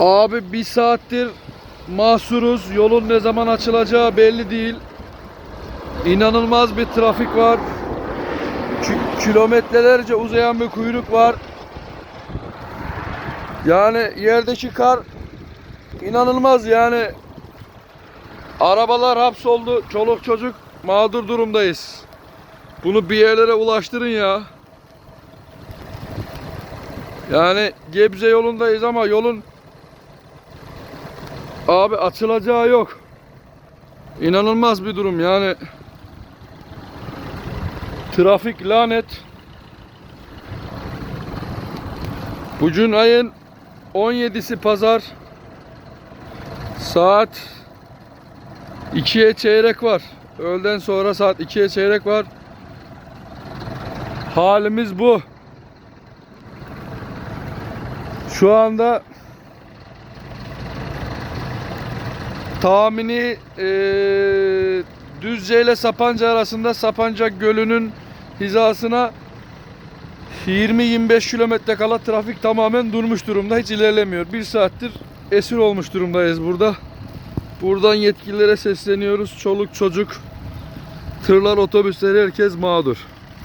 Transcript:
Abi bir saattir mahsuruz. Yolun ne zaman açılacağı belli değil. İnanılmaz bir trafik var. Ki- kilometrelerce uzayan bir kuyruk var. Yani yerdeki kar inanılmaz yani. Arabalar hapsoldu. Çoluk çocuk mağdur durumdayız. Bunu bir yerlere ulaştırın ya. Yani Gebze yolundayız ama yolun abi açılacağı yok. İnanılmaz bir durum yani. Trafik lanet. Bugün ayın 17'si pazar. Saat 2'ye çeyrek var. Öğleden sonra saat 2'ye çeyrek var. Halimiz bu. Şu anda tahmini eee Düzce ile Sapanca arasında Sapanca Gölü'nün hizasına 20-25 kilometre kala trafik tamamen durmuş durumda. Hiç ilerlemiyor. Bir saattir esir olmuş durumdayız burada. Buradan yetkililere sesleniyoruz. Çoluk çocuk, tırlar, otobüsler herkes mağdur.